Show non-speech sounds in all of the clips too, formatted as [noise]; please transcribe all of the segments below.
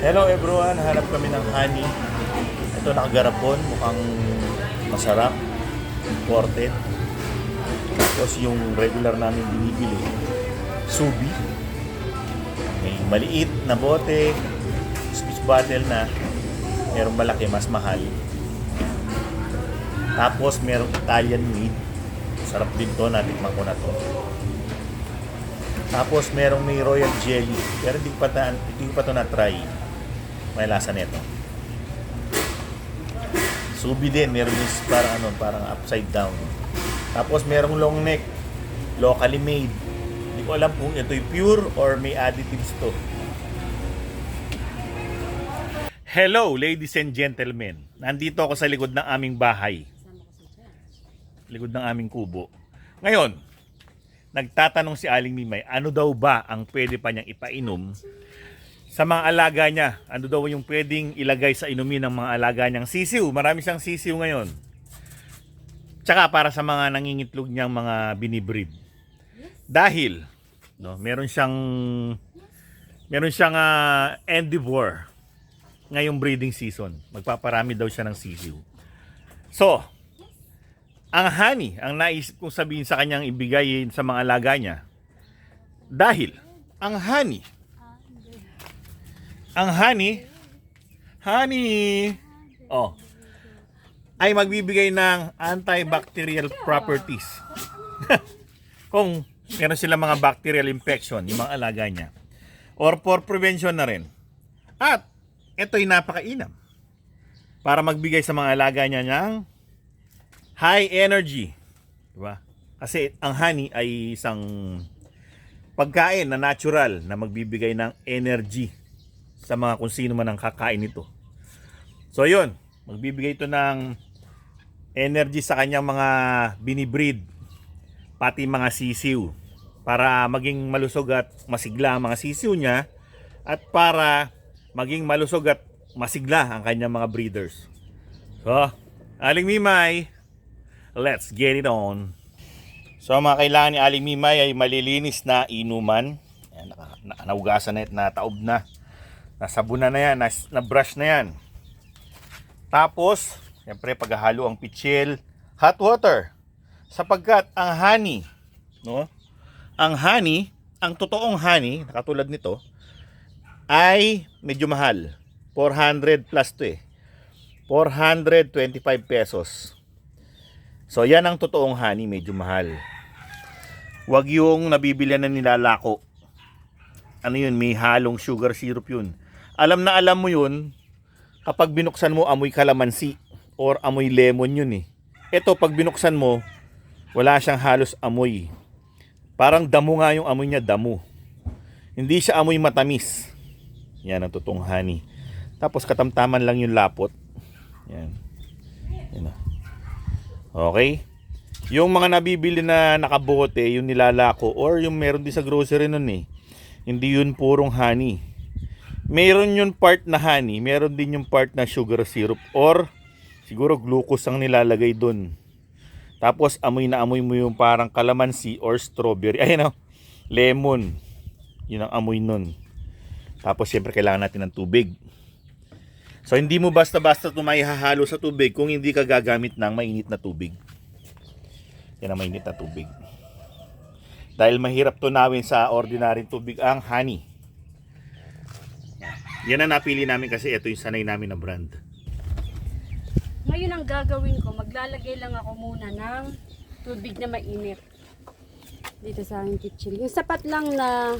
Hello everyone, hanap kami ng honey. Ito nakagarapon, mukhang masarap. Imported. Tapos yung regular namin binibili, subi. May maliit na bote, speech bottle na. Merong malaki, mas mahal. Tapos merong Italian made. Sarap din to, natikman ko na to. Tapos merong may royal jelly. Pero hindi pa, ta- hindi pa to na-try. May lasa nito. Subi din, meron yung parang ano, parang upside down. Tapos merong long neck, locally made. Hindi ko alam kung ito'y pure or may additives to. Hello, ladies and gentlemen. Nandito ako sa likod ng aming bahay. Likod ng aming kubo. Ngayon, nagtatanong si Aling Mimay, ano daw ba ang pwede pa niyang ipainom sa mga alaga niya? Ano daw yung pwedeng ilagay sa inumin ng mga alaga niyang sisiw? Marami siyang sisiw ngayon. Tsaka para sa mga nangingitlog niyang mga binibreed. Dahil, no, meron siyang meron siyang ah, endeavor ngayong breeding season. Magpaparami daw siya ng sisiw. So, ang honey, ang naisip kong sabihin sa kanyang ibigay sa mga alaga niya, dahil ang honey, ang honey, honey, oh, ay magbibigay ng antibacterial properties. [laughs] Kung meron sila mga bacterial infection, yung mga alaga niya. Or for prevention na rin. At, ito'y napakainam. Para magbigay sa mga alaga niya ng high energy. Diba? Kasi ang honey ay isang pagkain na natural na magbibigay ng energy sa mga kung sino man ang kakain nito. So yun, magbibigay ito ng energy sa kanyang mga binibreed, pati mga sisiw, para maging malusog at masigla ang mga sisiw niya at para maging malusog at masigla ang kanyang mga breeders. So, Aling Mimay, let's get it on. So, mga kailangan ni Aling Mimay ay malilinis na inuman. Ayan, naka, na, naugasan na, na taob na. Nasabunan na yan, nas, na-brush na yan. Tapos, siyempre paghahalo ang pitchel, hot water. Sapagkat ang honey, no? Ang honey, ang totoong honey, katulad nito, ay medyo mahal. 400 plus to eh. 425 pesos. So yan ang totoong honey, medyo mahal. Huwag yung nabibili na nilalako. Ano yun, may halong sugar syrup yun. Alam na alam mo yun, kapag binuksan mo amoy kalamansi or amoy lemon yun eh. Ito pag binuksan mo, wala siyang halos amoy. Parang damo nga yung amoy niya, damo. Hindi siya amoy matamis. Yan ang totoong honey. Tapos katamtaman lang yung lapot. Yan. Yan. Okay? Yung mga nabibili na nakabote, yung nilalako, or yung meron din sa grocery nun eh. Hindi yun purong honey. Meron yung part na honey, meron din yung part na sugar syrup, or siguro glucose ang nilalagay dun. Tapos amoy na amoy mo yung parang calamansi or strawberry. [laughs] Ayun o, lemon. Yun ang amoy nun. Tapos siyempre kailangan natin ng tubig. So hindi mo basta-basta ito maihahalo sa tubig kung hindi ka gagamit ng mainit na tubig. Yan ang mainit na tubig. Dahil mahirap tunawin sa ordinary tubig ang honey. Yan ang napili namin kasi ito yung sanay namin na brand. Ngayon ang gagawin ko, maglalagay lang ako muna ng tubig na mainit. Dito sa aking kitchen. Yung sapat lang na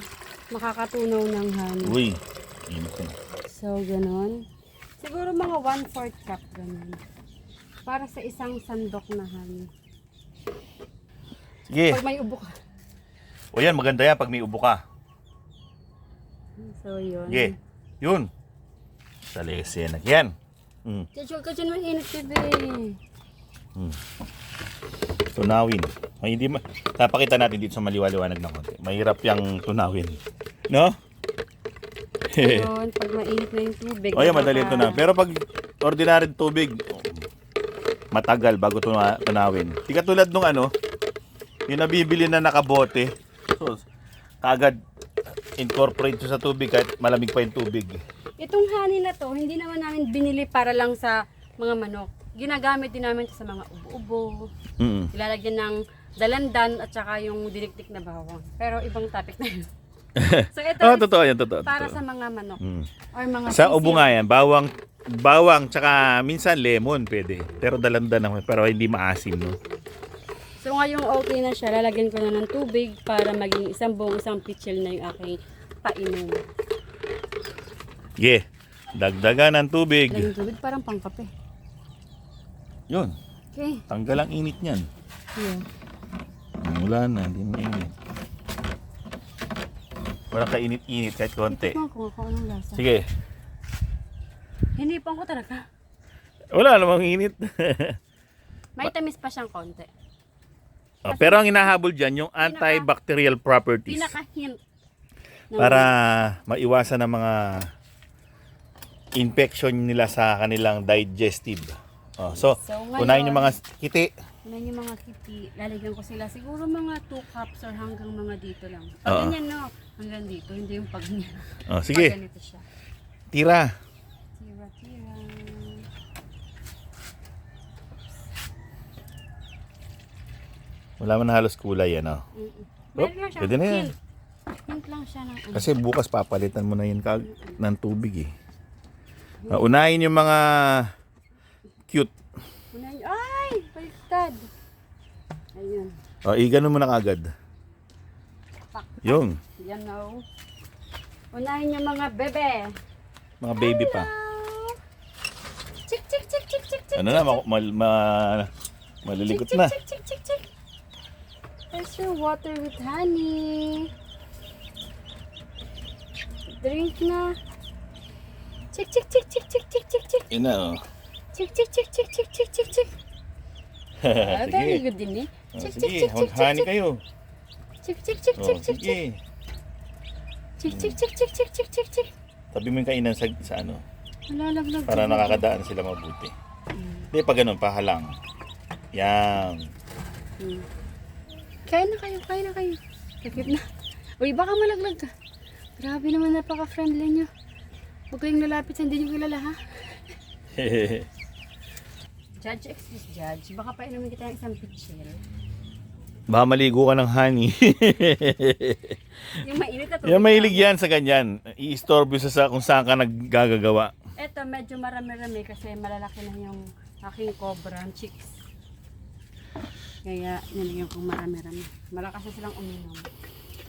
makakatunaw ng honey. Uy, init na. So, ganon. Siguro mga 1-4 cup ganon. Para sa isang sandok na honey. Sige. Pag may ubo ka. O yan, maganda yan pag may ubo ka. So, yun. Sige. Yun. Sa lesen. Yan. Mm. Kacul, kacul, mainit bebe. tunawin. May hindi ma Napakita natin dito sa maliwaliwanag ng konti. Mahirap yung tunawin. No? Yun, pag mainit na yung tubig. o yan, madali ito na. Pero pag ordinary tubig, matagal bago tuna tunawin. Di katulad nung ano, yung nabibili na nakabote. So, kagad incorporate sa tubig kahit malamig pa yung tubig. Itong honey na to, hindi naman namin binili para lang sa mga manok. Ginagamit din namin sa mga ubo-ubo. Mm. Ilalagyan ng dalandan at saka yung diniktik na bawang. Pero ibang topic na yun. [laughs] so ito Oh, totoo yan, totoo. para totoo. sa mga manok. Mm. Or mga Sa ubo nga yan, bawang, bawang, tsaka minsan lemon pwede. Pero dalandan naman, pero hindi maasim, no? So ngayong okay na siya, lalagyan ko na ng tubig para maging isang buong isang pitchel na yung aking painom. Yeah. Dagdagan ng tubig. Lagyan tubig parang pangkape. Yun. Okay. Tanggal ang init niyan. Yeah. Wala na, hindi mainit. Wala kainit-init kahit konti. Tikman ko kung anong lasa. Sige. Hinipan ko talaga. Wala namang init. [laughs] May tamis pa siyang konti. Oh, pero ang hinahabol dyan, yung antibacterial properties. Pinaka-hint. Para maiwasan ng mga infection nila sa kanilang digestive. Oh, so, So, ngayon- unahin yung mga kiti. Ano yung mga kipi, lalagyan ko sila siguro mga 2 cups or hanggang mga dito lang. Oo. Pag ganyan no, hanggang dito, hindi yung pag niya. Oh, Pag sige, ganito siya. tira. Tira, tira. Wala man halos kulay. Mm-mm. Oh, Meron lang siya. pwede na yan. Hint. Hint lang siya ng ano. Kasi bukas papalitan mo na yun kag ng tubig eh. Uh, unahin yung mga cute. Unahin niyo- Ay! Baliktad. Ayun. O, igano mo na kagad. Pak. Yung, Yan na oh. Unahin niyo mga bebe. mga baby pa. Chik, chik, chik, chik, chik, chik. Ano na, ma, ma, ma- maliligot Chik, na. Chik, chik, chik, chik. There's your water with honey. Drink na. Chik, chik, chik, chik, chik, chik, chik, chik. Yun na, oh. Chik, chik, chik, chik, chik, chik, chik, chik. Ah, very sige. good din eh. Oh, Chik, chik, sige, chik, chik, chik, kayo. Chik, chik, chik, Oh, chik, chik, chik. sige. Chik, chik, chik, chik, chik, chik, chik, chik. Tabi mo yung kainan sa, sa ano, Nalalaglag. para din. nakakadaan sila mabuti. Mm. Hindi, pag ganun, pahalang. Yan. Hmm. Kain na kayo, kain na kayo. Takip na. Uy, baka malaglag ka. Grabe naman, napaka-friendly nyo. Huwag kayong lalapit sa hindi nyo kilala, ha? [laughs] Judge, excuse judge. Baka pa inumin kita ng isang pitchel. Baka maligo ka ng honey. [laughs] Yung mainit na tubig. yan, mahilig yan sa ganyan. I-istorbo sa, sa kung saan ka naggagawa. Eto, medyo marami-rami kasi malalaki na yung aking cobra, chicks. Kaya nilagyan kong marami-rami. Malakas na silang uminom.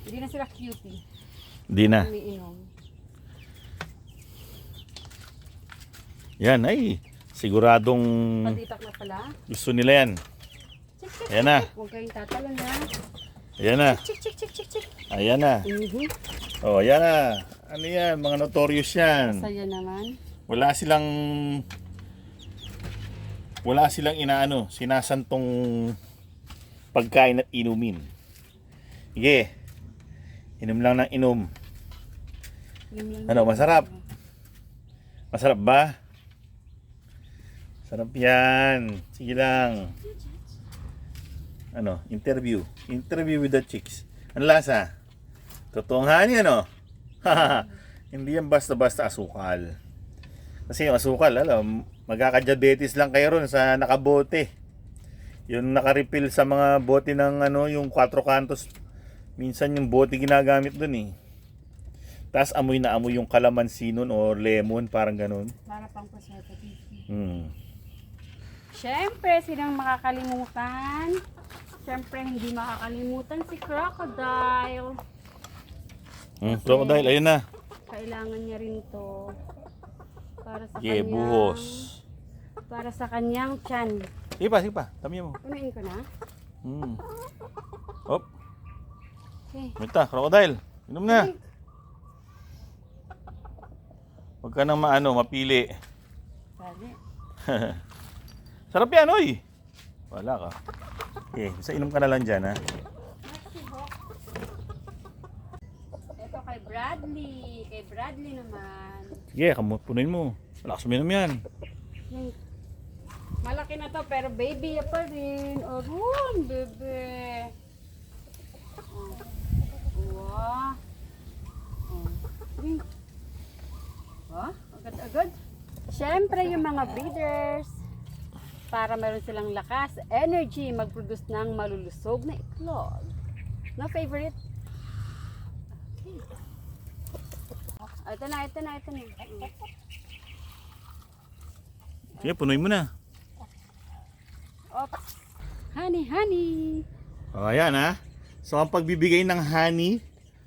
Hindi na sila cutie. Hindi na. Umiinom. Yan, ay. Siguradong Patitak na pala. gusto nila yan. Chik, chik, Ayan na. Huwag kayong tatalon ha. Ayan na. Chik, chik, chik, chik, chik. Ayan na. Mhm. Oh, ayan na. Ano yan? Mga notorious yan. Saya naman. Wala silang wala silang inaano, sinasantong pagkain at inumin. Sige. Inom lang ng inom. Ano, masarap? Masarap ba? Sarap yan. Sige lang. Ano, interview. Interview with the chicks. Ano lasa? Totoong hani ano? [laughs] Hindi yan basta-basta asukal. Kasi yung asukal, alam, magkakadiabetes lang kayo ron sa nakabote. Yung nakarefill sa mga bote ng ano, yung 4 kantos. Minsan yung bote ginagamit dun eh. Tapos amoy na amoy yung kalamansi nun or lemon, parang ganun. Para pang preservative. Hmm. Siyempre, silang makakalimutan. Siyempre, hindi makakalimutan si Crocodile. Hmm, crocodile, ayun na. Kailangan niya rin to. Para sa Yeah, kanyang... buhos. Para sa kanyang chan. Sige pa, sige pa. Tamiya mo. Unain ko na. Hmm. Hop, Okay. mita, crocodile. Inom na. Huwag ka nang maano, mapili. [laughs] Sarap yan, oy. Wala ka. Okay, basta inom ka na lang dyan, ha. Ito kay Bradley. Kay Bradley naman. Sige, kamu, punuin mo. Malakas uminom yan. Yung malaki na to pero baby pa rin. Bebe. Oh. Wow. Oh. Ha? Agad-agad? Siyempre, yung mga breeders, para meron silang lakas, energy, mag-produce ng malulusog na itlog. No favorite? Okay. Ito na, ito na, ito na. Sige, punoy mo na. Oops. Honey, honey. O, ayan ha. So, ang pagbibigay ng honey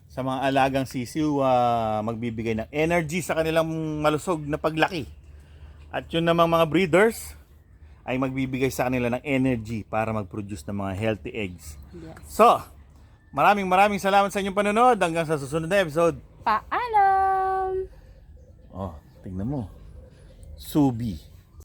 sa mga alagang sisiw, ah, magbibigay ng energy sa kanilang malusog na paglaki. At yun namang mga breeders ay magbibigay sa kanila ng energy para mag-produce ng mga healthy eggs. Yes. So, maraming maraming salamat sa inyong panonood. Hanggang sa susunod na episode. Paalam! Oh, tingnan mo. Subi.